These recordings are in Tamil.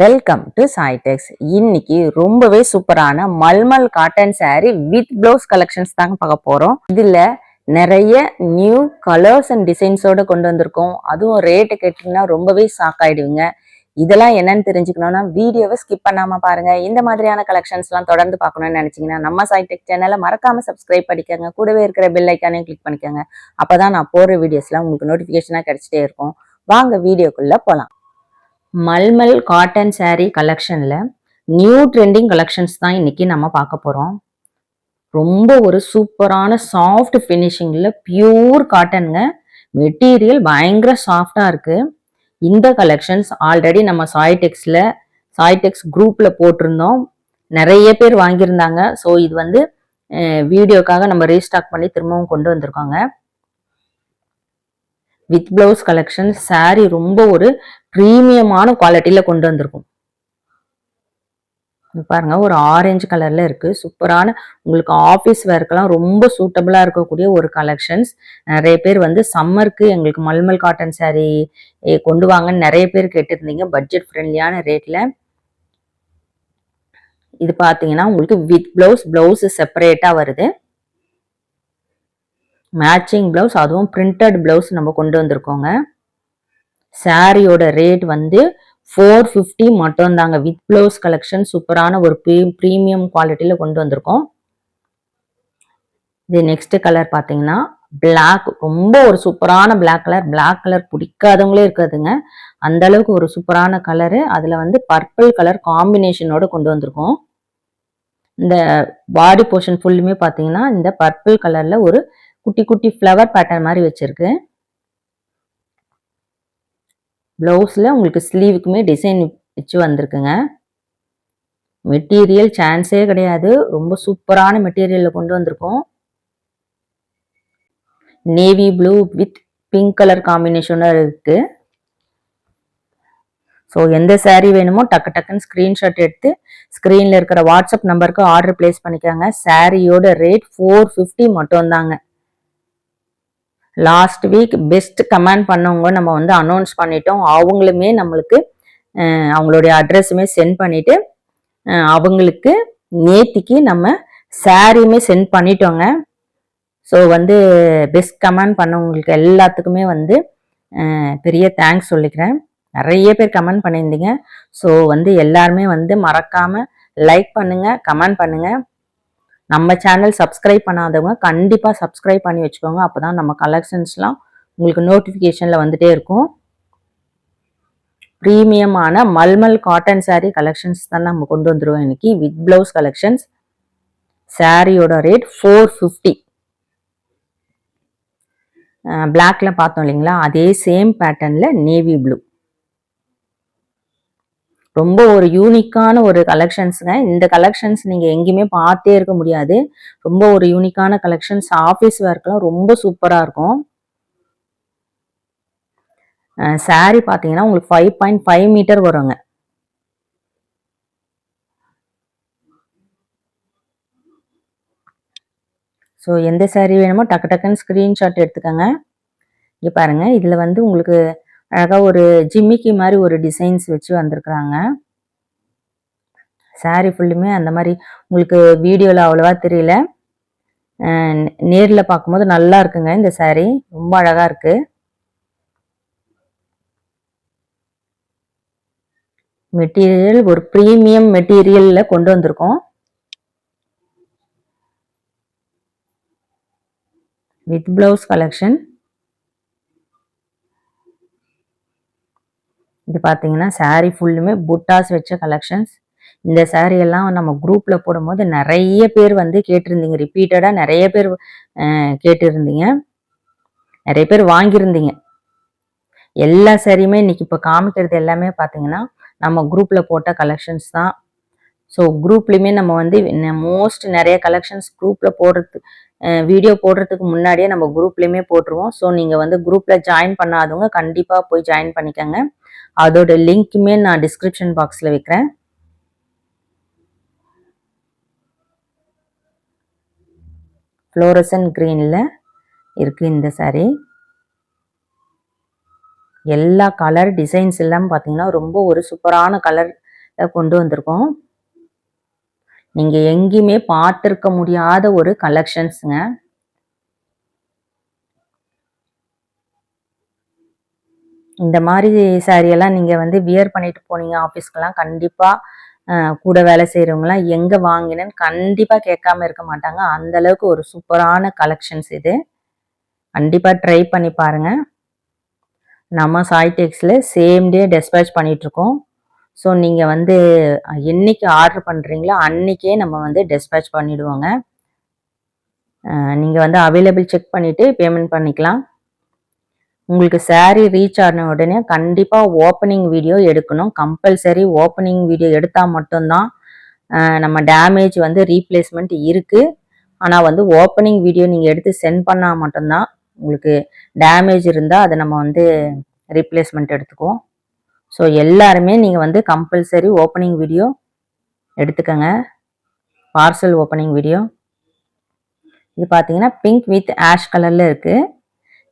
வெல்கம் டு சாய்டெக்ஸ் இன்னைக்கு ரொம்பவே சூப்பரான mulmul cotton saree with blouse collections தாங்க பார்க்க போறோம். இதுல நிறைய நியூ கலர்ஸ் அண்ட் டிசைன்ஸோட கொண்டு வந்திருக்கோம். அதுவும் ரேட்டு கேட்டிங்கன்னா ரொம்பவே ஷாக் ஆயிடுவீங்க. இதெல்லாம் என்னன்னு தெரிஞ்சுக்கணும்னா வீடியோவை ஸ்கிப் பண்ணாம பாருங்க. இந்த மாதிரியான கலெக்ஷன்ஸ் எல்லாம் தொடர்ந்து பார்க்கணும்னு நினைச்சீங்கன்னா நம்ம சாய்டெக் சேனலை மறக்காம சப்ஸ்கிரைப் பண்ணிக்கோங்க. கூடவே இருக்கிற பெல் ஐக்கானையும் கிளிக் பண்ணிக்கோங்க. அப்பதான் நான் போடுற வீடியோஸ்லாம் உங்களுக்கு நோட்டிஃபிகேஷனாக கிடைச்சிட்டே இருக்கும். வாங்க வீடியோக்குள்ள போலாம். மல்மல் காட்டன் சேரீ கலெக்ஷனில் நியூ ட்ரெண்டிங் கலெக்ஷன்ஸ் தான் இன்னைக்கு நம்ம பார்க்க போகிறோம் ரொம்ப ஒரு சூப்பரான சாஃப்ட் ஃபினிஷிங்கில் பியூர் காட்டனுங்க மெட்டீரியல் பயங்கர சாஃப்டாக இருக்குது இந்த கலெக்ஷன்ஸ் ஆல்ரெடி நம்ம சாய்டெக்ஸில் சாய்டெக்ஸ் குரூப்பில் போட்டிருந்தோம். நிறைய பேர் வாங்கியிருந்தாங்க. ஸோ இது வந்து வீடியோக்காக நம்ம ரீஸ்டாக் பண்ணி திரும்பவும் கொண்டு வந்திருக்கோங்க. வித் ப்ளவுஸ் கலெக்ஷன் saree ரொம்ப ஒரு ப்ரீமியமான குவாலிட்டியில் கொண்டு வந்திருக்கும். பாருங்க ஒரு ஆரஞ்சு கலர்ல இருக்கு. சூப்பரான உங்களுக்கு ஆஃபீஸ் வேர்க்கெல்லாம் ரொம்ப சூட்டபிளா இருக்கக்கூடிய ஒரு கலெக்ஷன்ஸ். நிறைய பேர் வந்து சம்மருக்கு எங்களுக்கு மல்மல் காட்டன் saree கொண்டு வாங்கன்னு நிறைய பேர் கேட்டிருந்தீங்க. பட்ஜெட் ஃப்ரெண்ட்லியான ரேட்ல இது பாத்தீங்கன்னா உங்களுக்கு வித் பிளவுஸ் பிளவுஸ் செப்பரேட்டா வருது. மேட்சிங் பிளவுஸ் அதுவும் பிரிண்டட் பிளவுஸ் நம்ம கொண்டு வந்திருக்கோங்க. சாரியோட ரேட் வந்து ஃபோர் ஃபிஃப்டி மட்டும் தாங்க வித் ப்ளவுஸ் கலெக்ஷன் சூப்பரான ஒரு ப்ரீ ப்ரீமியம் குவாலிட்டியில் கொண்டு வந்திருக்கோம். இது நெக்ஸ்ட் கலர் பார்த்தீங்கன்னா பிளாக் ரொம்ப ஒரு சூப்பரான பிளாக் கலர் பிளாக் கலர் பிடிக்காதவங்களே இருக்காதுங்க. அந்த அளவுக்கு ஒரு சூப்பரான கலரு அதில் வந்து பர்பிள் கலர் காம்பினேஷனோட கொண்டு வந்திருக்கோம். இந்த பாடி போர்ஷன் ஃபுல்லுமே பார்த்தீங்கன்னா இந்த பர்பிள் கலரில் ஒரு குட்டி குட்டி ஃப்ளவர் பேட்டர்ன் மாதிரி வச்சுருக்கு. ப்ளவுஸில் உங்களுக்கு ஸ்லீவுக்குமே டிசைன் வச்சு வந்திருக்குங்க. மெட்டீரியல் சான்ஸே கிடையாது. ரொம்ப சூப்பரான மெட்டீரியலில் கொண்டு வந்திருக்கோம். Navy blue with pink colour காம்பினேஷனாக இருக்குது ஸோ எந்த சேரீ வேணுமோ டக்கு டக்குன்னு ஸ்க்ரீன்ஷாட் எடுத்து ஸ்க்ரீனில் இருக்கிற வாட்ஸ்அப் நம்பருக்கு ஆர்டர் பிளேஸ் பண்ணிக்கோங்க. சாரியோட ரேட் ஃபோர் ஃபிஃப்டி மட்டும்தாங்க. லாஸ்ட் வீக் பெஸ்ட் கமெண்ட் பண்ணவங்க நம்ம வந்து அனௌன்ஸ் பண்ணிட்டோம். அவங்களுமே நம்மளுக்கு அவங்களுடைய அட்ரஸுமே சென்ட் பண்ணிட்டு அவங்களுக்கு நேத்திக்கு நம்ம சாரியுமே சென்ட் பண்ணிட்டோங்க. ஸோ வந்து பெஸ்ட் கமெண்ட் பண்ணவங்களுக்கு எல்லாத்துக்குமே வந்து பெரிய தேங்க்ஸ் சொல்லிக்கிறேன். நிறைய பேர் கமெண்ட் பண்ணியிருந்தீங்க. ஸோ வந்து எல்லாருமே வந்து மறக்காமல் லைக் பண்ணுங்கள் கமெண்ட் பண்ணுங்கள் நம்ம சேனல் சப்ஸ்கிரைப் பண்ணாதவங்க கண்டிப்பாக சப்ஸ்கிரைப் பண்ணி வச்சுக்கோங்க. அப்போ தான் நம்ம கலெக்ஷன்ஸ்லாம் உங்களுக்கு நோட்டிஃபிகேஷனில் வந்துகிட்டே இருக்கும். ப்ரீமியமான மல்மல் காட்டன் சாரீ கலெக்ஷன்ஸ் தான் நம்ம கொண்டு வந்துருவோம் இன்னைக்கு. வித் பிளவுஸ் கலெக்ஷன்ஸ் சாரியோட ரேட் ஃபோர் ஃபிஃப்டி பிளாக்ல பார்த்தோம் இல்லைங்களா? அதே சேம் பேட்டர்னில் நேவி ப்ளூ ரொம்ப ஒரு யூனிக்கான ஒரு கலெக்ஷன்ஸுங்க இந்த கலெக்ஷன்ஸ் நீங்கள் எங்கேயுமே பார்த்தே இருக்க முடியாது. ரொம்ப ஒரு யூனிக்கான கலெக்ஷன்ஸ் ஆஃபீஸ் ஒர்க்லாம் ரொம்ப சூப்பராக இருக்கும். சாரி பார்த்தீங்கன்னா உங்களுக்கு ஃபைவ் பாயிண்ட் ஃபைவ் மீட்டர் வருங்க. ஸோ எந்த saree வேணுமோ டக்கு டக்குன்னு ஸ்க்ரீன்ஷாட் எடுத்துக்கோங்க. இங்கே பாருங்கள் இதில் வந்து உங்களுக்கு அழகாக ஒரு ஜிம்மிக்கி மாதிரி ஒரு டிசைன்ஸ் வச்சு வந்திருக்குறாங்க. saree ஃபுல்லுமே அந்த மாதிரி உங்களுக்கு வீடியோவில் அவ்வளோவா தெரியல. நேரில் பார்க்கும்போது நல்லா இருக்குங்க இந்த saree. ரொம்ப அழகாக இருக்குது மெட்டீரியல் ஒரு ப்ரீமியம் மெட்டீரியலில் கொண்டு வந்திருக்கோம். வித் ப்ளவுஸ் கலெக்ஷன் இது பார்த்தீங்கன்னா சாரீ ஃபுல்லுமே புட்டாஸ் வச்ச கலெக்ஷன்ஸ் இந்த சாரீ எல்லாம் நம்ம குரூப்பில் போடும்போது நிறைய பேர் வந்து கேட்டிருந்தீங்க. ரிப்பீட்டடாக நிறைய பேர் கேட்டிருந்தீங்க. நிறைய பேர் வாங்கியிருந்தீங்க. எல்லா சாரியுமே இன்னைக்கு இப்போ காமிக்கிறது எல்லாமே பார்த்தீங்கன்னா நம்ம குரூப்பில் போட்ட கலெக்ஷன்ஸ் தான். ஸோ குரூப்லேயுமே நம்ம வந்து மோஸ்ட் நிறைய கலெக்ஷன்ஸ் குரூப்பில் போடுறது வீடியோ போடுறதுக்கு முன்னாடியே நம்ம குரூப்லேயுமே போட்டுருவோம். ஸோ நீங்கள் வந்து குரூப்பில் ஜாயின் பண்ணாதவங்க கண்டிப்பாக போய் ஜாயின் பண்ணிக்கோங்க. அதோட லிங்க்குமே நான் டிஸ்கிரிப்ஷன் பாக்ஸில் வைக்கிறேன். ஃப்ளோரசன் க்ரீனில் இருக்குது இந்த சாரீ எல்லா கலர் டிசைன்ஸ் எல்லாம் பார்த்தீங்கன்னா ரொம்ப ஒரு சூப்பரான கலர் கொண்டு வந்திருக்கோம். நீங்கள் எங்கேயுமே பார்த்துருக்க முடியாத ஒரு கலெக்ஷன்ஸுங்க இந்த மாதிரி சாரியெல்லாம் நீங்கள் வந்து வியர் பண்ணிட்டு போனீங்க ஆஃபீஸ்க்கெலாம் கண்டிப்பாக கூட வேலை செய்கிறவங்களாம் எங்கே வாங்கினேன்னு கண்டிப்பாக கேட்காம இருக்க மாட்டாங்க. அந்த அளவுக்கு ஒரு சூப்பரான கலெக்ஷன்ஸ் இது. கண்டிப்பாக ட்ரை பண்ணி பாருங்கள் நம்ம சாய்டெக்ஸில் சேம் டே டெஸ்பேச் பண்ணிகிட்ருக்கோம் ஸோ நீங்கள் வந்து என்னைக்கு ஆர்டர் பண்ணுறீங்களோ அன்றைக்கே நம்ம வந்து டெஸ்பேச் பண்ணிவிடுவோங்க நீங்கள் வந்து அவைலபிள் செக் பண்ணிவிட்டு பேமெண்ட் பண்ணிக்கலாம். உங்களுக்கு சாரீ ரீச் ஆன உடனே கண்டிப்பாக ஓப்பனிங் வீடியோ எடுக்கணும். கம்பல்சரி ஓப்பனிங் வீடியோ எடுத்தால் மட்டும்தான் நம்ம டேமேஜ் வந்து ரீப்ளேஸ்மெண்ட் இருக்குது ஆனால் வந்து ஓப்பனிங் வீடியோ நீங்கள் எடுத்து சென்ட் பண்ணால் மட்டும்தான் உங்களுக்கு டேமேஜ் இருந்தால் அதை நம்ம வந்து ரீப்ளேஸ்மெண்ட் எடுத்துக்குவோம். ஸோ எல்லாருமே நீங்கள் வந்து கம்பல்சரி ஓப்பனிங் வீடியோ எடுத்துக்கோங்க. பார்சல் ஓப்பனிங் வீடியோ இது பார்த்தீங்கன்னா பிங்க் வித் ஆஷ் கலரில் இருக்குது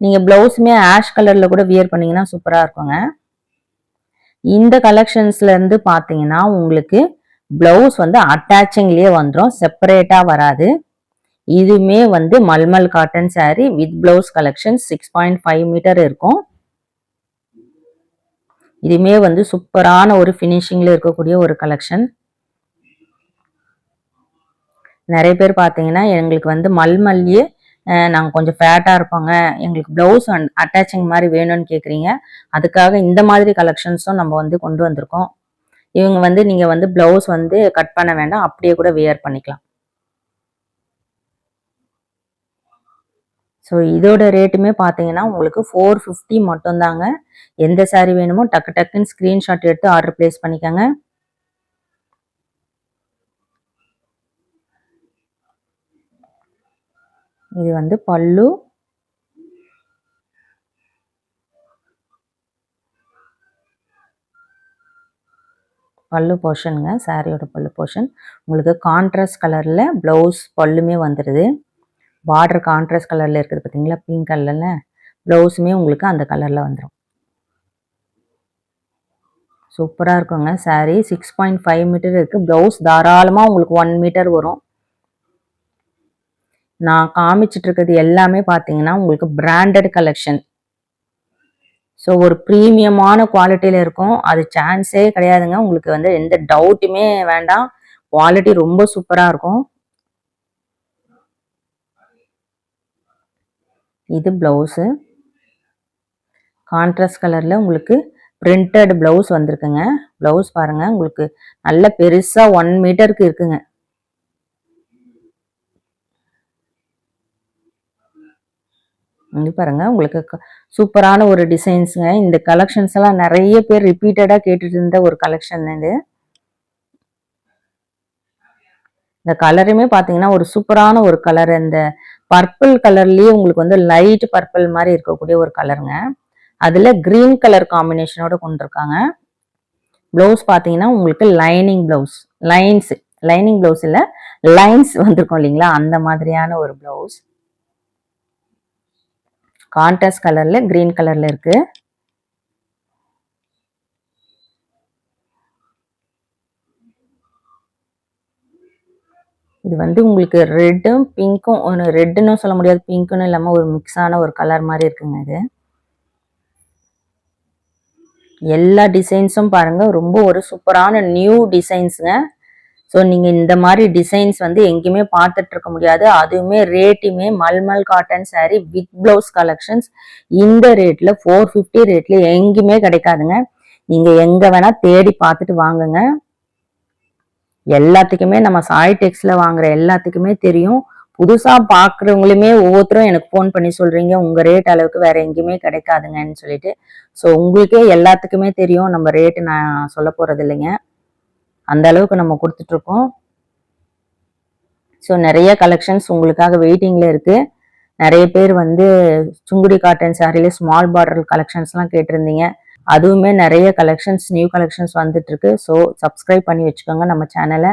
நீங்கள் ப்ளவுஸுமே ஆஷ் கலரில் கூட வியர் பண்ணிங்கன்னா சூப்பராக இருக்குங்க. இந்த கலெக்ஷன்ஸ்லேருந்து பார்த்தீங்கன்னா உங்களுக்கு ப்ளவுஸ் வந்து அட்டாச்சிங்லேயே வந்துடும் செப்பரேட்டாக வராது. இதுவுமே வந்து mulmul cotton sari with blouse collection six point five metre இருக்கும். இதுவுமே வந்து சூப்பரான ஒரு ஃபினிஷிங்கில் இருக்கக்கூடிய ஒரு கலெக்ஷன் நிறைய பேர் பார்த்தீங்கன்னா எங்களுக்கு வந்து மல்மல்லியே நாங்கள் கொஞ்சம் ஃபேட்டாக இருப்போங்க. எங்களுக்கு ப்ளவுஸ் அண்ட் அட்டாச்சிங் மாதிரி வேணும்னு கேட்குறீங்க அதுக்காக இந்த மாதிரி கலெக்ஷன்ஸும் நம்ம வந்து கொண்டு வந்திருக்கோம். இவங்க வந்து நீங்கள் வந்து ப்ளவுஸ் வந்து கட் பண்ண வேண்டாம். அப்படியே கூட வியர் பண்ணிக்கலாம். ஸோ இதோட ரேட்டுமே பார்த்தீங்கன்னா உங்களுக்கு ஃபோர் ஃபிஃப்டி மட்டும்தாங்க. எந்த சாரீ வேணுமோ டக்கு டக்குன்னு ஸ்க்ரீன்ஷாட் எடுத்து ஆர்டர் பிளேஸ் பண்ணிக்கோங்க. இது வந்து பல்லு. பல்லு போர்ஷனுங்க சாரியோட பல்லு போர்ஷன். உங்களுக்கு கான்ட்ராஸ்ட் கலரில் ப்ளவுஸ் பல்லுமே வந்துடுது பார்டர் கான்ட்ராஸ்ட் கலரில் இருக்குது பார்த்தீங்களா பிங்க் கலரில் ப்ளவுஸுமே உங்களுக்கு அந்த கலரில் வந்துடும் சூப்பராக இருக்குங்க sari six point five metre இருக்குது ப்ளவுஸ் தாராளமாக உங்களுக்கு ஒன் மீட்டர் வரும். நான் காமிச்சிட்டு இருக்கிறது எல்லாமே பார்த்தீங்கன்னா உங்களுக்கு பிராண்டட் கலெக்ஷன் ஸோ ஒரு ப்ரீமியமான குவாலிட்டியில் இருக்கும். அது சான்ஸே கிடையாதுங்க. உங்களுக்கு வந்து எந்த டவுட்டுமே வேண்டாம். குவாலிட்டி ரொம்ப சூப்பராக இருக்கும். இது ப்ளவுஸு கான்ட்ராஸ்ட் கலரில் உங்களுக்கு பிரிண்டட் ப்ளவுஸ் வந்திருக்குங்க. ப்ளவுஸ் பாருங்கள் உங்களுக்கு நல்ல பெருசாக ஒன் மீட்டருக்கு இருக்குங்க. இங்கே பாருங்க உங்களுக்கு சூப்பரான ஒரு டிசைன்ஸுங்க இந்த கலெக்ஷன்ஸ் எல்லாம் நிறைய பேர் ரிப்பீட்டடாக கேட்டுட்டு இருந்த ஒரு கலெக்ஷன் இது. இந்த கலருமே பார்த்தீங்கன்னா ஒரு சூப்பரான ஒரு கலர் இந்த பர்பிள் கலர்லேயே உங்களுக்கு வந்து லைட் பர்பிள் மாதிரி இருக்கக்கூடிய ஒரு கலருங்க அதில் க்ரீன் கலர் காம்பினேஷனோட கொண்டிருக்காங்க. ப்ளவுஸ் பார்த்தீங்கன்னா உங்களுக்கு lining blouse lines lining blouse இல்லை லைன்ஸ் வந்திருக்கோம் இல்லைங்களா? அந்த மாதிரியான ஒரு ப்ளவுஸ் கான்ட்ராஸ்ட் கலரில் க்ரீன் கலரில் இருக்குது இது வந்து உங்களுக்கு ரெட்டும் பிங்க்கும் ஒன்று ரெட்டுன்னு சொல்ல முடியாது. பிங்க்குன்னு இல்லாமல் ஒரு மிக்ஸான ஒரு கலர் மாதிரி இருக்குங்க இது. எல்லா டிசைன்ஸும் பாருங்கள் ரொம்ப ஒரு சூப்பரான நியூ டிசைன்ஸுங்க ஸோ நீங்கள் இந்த மாதிரி டிசைன்ஸ் வந்து எங்கேயுமே பார்த்துட்டு இருக்க முடியாது. அதுவுமே ரேட்டுமே mulmul cotton sari with blouse collections இந்த ரேட்டில் ஃபோர் ஃபிஃப்டி ரேட்டில் எங்கேயுமே கிடைக்காதுங்க. நீங்கள் எங்கே வேணால் தேடி பார்த்துட்டு வாங்குங்க. எல்லாத்துக்குமே நம்ம சாய் டெக்ஸில் வாங்குற எல்லாத்துக்குமே தெரியும். புதுசாக பார்க்குறவங்களுமே ஒவ்வொருத்தரும் எனக்கு ஃபோன் பண்ணி சொல்கிறீங்க உங்கள் ரேட் அளவுக்கு வேறு எங்கேயுமே கிடைக்காதுங்கன்னு சொல்லிட்டு. ஸோ உங்களுக்கே எல்லாத்துக்குமே தெரியும். நம்ம ரேட்டு நான் சொல்ல போகிறது இல்லைங்க அந்த அளவுக்கு நம்ம கொடுத்துட்ருக்கோம். ஸோ நிறைய கலெக்ஷன்ஸ் உங்களுக்காக வெயிட்டிங்கில் இருக்குது நிறைய பேர் வந்து சுங்குடி காட்டன் சாரியில ஸ்மால் பார்டர் கலெக்ஷன்ஸ்லாம் கேட்டிருந்தீங்க. அதுவுமே நிறைய கலெக்ஷன்ஸ் நியூ கலெக்ஷன்ஸ் வந்துட்டுருக்கு ஸோ சப்ஸ்கிரைப் பண்ணி வச்சுக்கோங்க நம்ம சேனலை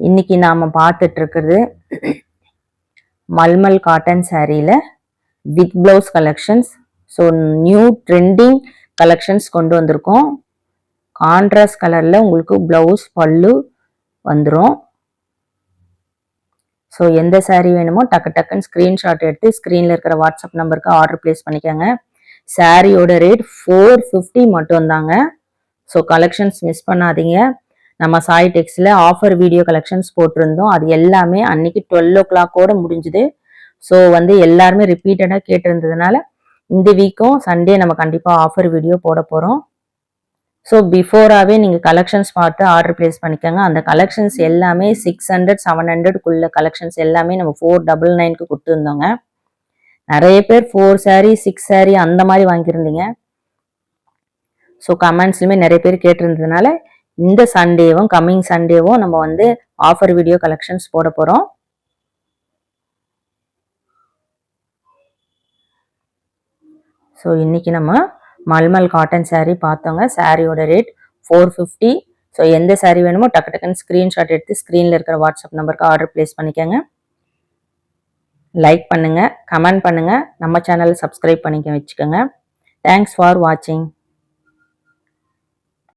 இன்னைக்கு நாம் பார்த்துட்ருக்கிறது மல்மல் காட்டன் சாரியில் with blouse collections so new trending collections கொண்டு வந்திருக்கோம். கான்ட்ராஸ்ட் கலரில் உங்களுக்கு ப்ளவுஸ் பல்லு வந்துடும் ஸோ எந்த சாரீ வேணுமோ டக்கு டக்குன்னு ஸ்க்ரீன்ஷாட் எடுத்து ஸ்க்ரீனில் இருக்கிற வாட்ஸ்அப் நம்பருக்கு ஆர்டர் ப்ளேஸ் பண்ணிக்கோங்க. சாரியோட ரேட் ஃபோர் ஃபிஃப்டி மட்டும்தாங்க ஸோ கலெக்ஷன்ஸ் மிஸ் பண்ணாதீங்க. நம்ம சாய் டெக்ஸில் ஆஃபர் வீடியோ கலெக்ஷன்ஸ் போட்டிருந்தோம். அது எல்லாமே அன்னைக்கு டுவெல் ஓ கிளாக்கோட முடிஞ்சுது. ஸோ வந்து எல்லாருமே ரிப்பீட்டடாக கேட்டிருந்ததுனால இந்த வீக்கும் சண்டே நம்ம கண்டிப்பாக ஆஃபர் வீடியோ போட போகிறோம் ஸோ பிஃபோராகவே நீங்கள் கலெக்ஷன்ஸ் பார்த்து ஆர்டர் ப்ளேஸ் பண்ணிக்கோங்க. அந்த கலெக்ஷன்ஸ் எல்லாமே சிக்ஸ் ஹண்ட்ரட் செவன் ஹண்ட்ரட்குள்ள கலெக்ஷன்ஸ் எல்லாமே நம்ம ஃபோர் டபுள் நைனுக்கு கொடுத்துருந்தோங்க. நிறைய பேர் ஃபோர் சாரீ சிக்ஸ் சாரீ அந்த மாதிரி வாங்கியிருந்தீங்க. ஸோ கமெண்ட்ஸ்லையுமே நிறைய பேர் கேட்டிருந்ததுனால இந்த சண்டேவும் கம்மிங் சண்டேவும் நம்ம வந்து ஆஃபர் வீடியோ கலெக்ஷன்ஸ் போட போகிறோம் ஸோ இன்னைக்கு நம்ம மல்மல் காட்டன் சாரீ பார்த்தோங்க. சாரியோட ரேட் ஃபோர் ஃபிஃப்டி ஸோ எந்த சாரீ வேணுமோ டக்கு டக்குன்னு ஸ்க்ரீன்ஷாட் எடுத்து ஸ்க்ரீனில் இருக்கிற வாட்ஸ்அப் நம்பருக்கு ஆர்டர் ப்ளேஸ் பண்ணிக்கோங்க. லைக் பண்ணுங்கள் கமெண்ட் பண்ணுங்கள் நம்ம சேனலை சப்ஸ்கிரைப் பண்ணிக்க வச்சுக்கோங்க. தேங்க்ஸ் ஃபார் வாட்சிங்